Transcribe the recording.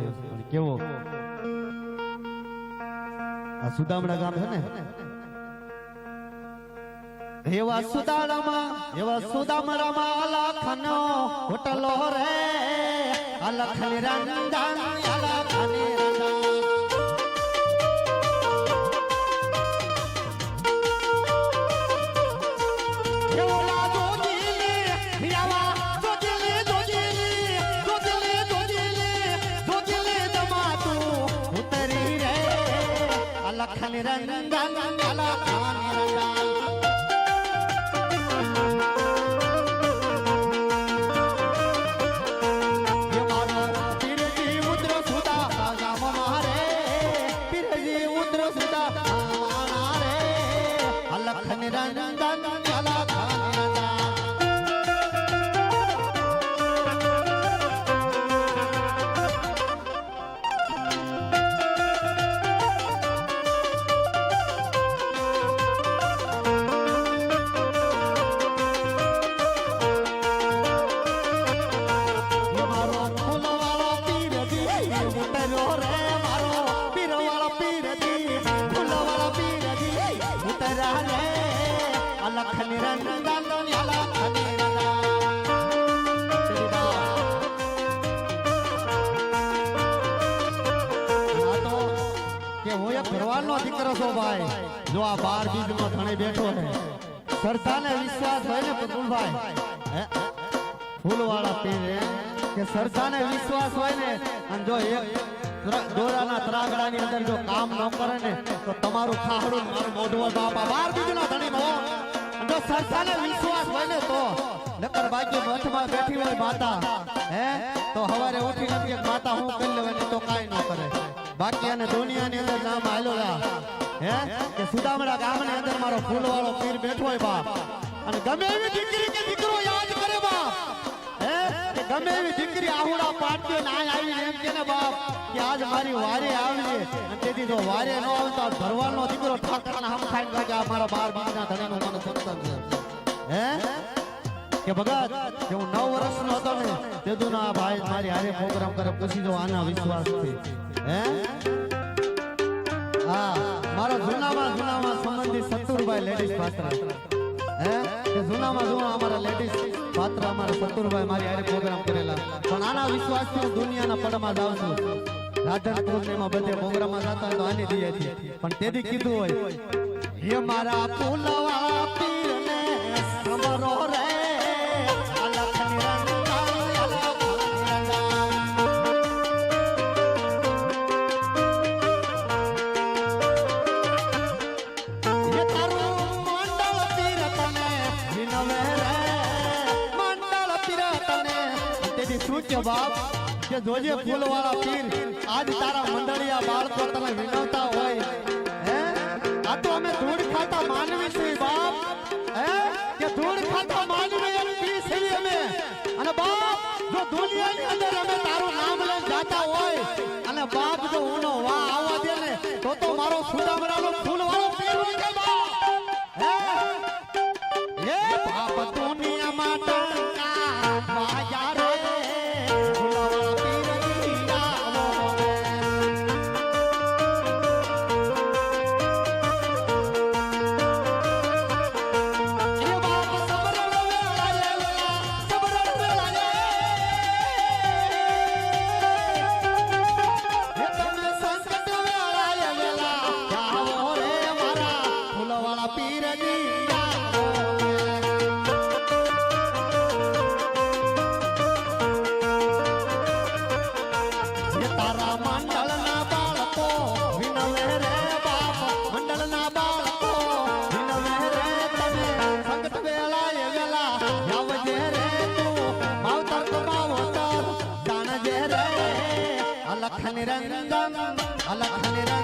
છે પણ કેવો? આ સુદામડા ગામ છે ને? એવા સુદાડામાં એવા સુદામડામાં અલખનો હોટલો રે. અલખની રંગન અલખની અલખની રંગન રાને અલખન રંદાનો ભાઈ. જો આ બાર બીજમાં થણે બેઠો છે. વિશ્વાસ હોય ને પતુલભાઈ ફૂલવાળા પીને કે સરતાને વિશ્વાસ હોય ને? અને જો એક ત્રા- ની અંદર જો કામ ન કરે ને, તો તમારું ખાહડું મારું મોઢું બાપા બાર બીજના ધણી મો જો સરસાને વિશ્વાસ હોય ને તો, નકર બાજુ મઠમાં બેઠી હોય માતા, હે? તો હવારે ઉઠી નથી માતા, હું કરી લેવાની તો કાઈ ના કરે. બાકી અને દુનિયાની અંદર નામ આયલો હે? કે સુદામડા ગામની અંદર મારો ફૂલવાળો પીર બેઠો હોય બાપ. અને ગમે એવી દીકરી કે દીકરો યાદ કરે બાપ. ગમે એવી દીકરી આહુડા પાડતી ના આવી એમ કે ને બાપ કે આજ મારી વારે આવજે. અને તેથી જો વારે ન આવે તો આ ભરવાડનો દીકરો ઠાકરાના હમ કે આ મારા બાર બીજના ધણીનો મને સત્સંગ છે. હે? કે ભગત, કે હું નવ વર્ષનો હતો ને તેદું ના ભાઈ, મારી હારે પ્રોગ્રામ કરે, પૂછી જો આના વિશ્વાસથી હે? હા, મારા જૂનામાં જૂનામાં સંબંધી સત્તુરભાઈ લેડીઝ પાત્ર. હે? કે જૂનામાં જૂના અમારા લેડીઝ પાત્ર અમારા સતુરભાઈ મારી હારે પ્રોગ્રામ કરેલા. પણ આના વિશ્વાસથી હું દુનિયાના પડમાં જાઉં છું. રાધનપુર ને એમાં બધે પ્રોગ્રામમાં જતા તો આની દિયાથી પણ તેથી કીધું હોય, હે મારા પુલવા પીરને સમરો રે તેદી બાપ, કે જોજે ફૂલવાળા પીર. આજ તારા મંડળિયા બાળકો તને વિનવતા હોય. હે? આ તો અમે ધૂળ ખાતા માનવી છે બાપ. હે? કે ધૂળ ખાતા માનવી એમ પી છીએ અમે. અને બાપ, જો દુનિયાની અંદર અમે તારું નામ લઈને જાતા હોય, અને બાપ જો ઉનો વાહ આવવા દે ને, તો તો મારો સુદામરાનો দম আলা খানের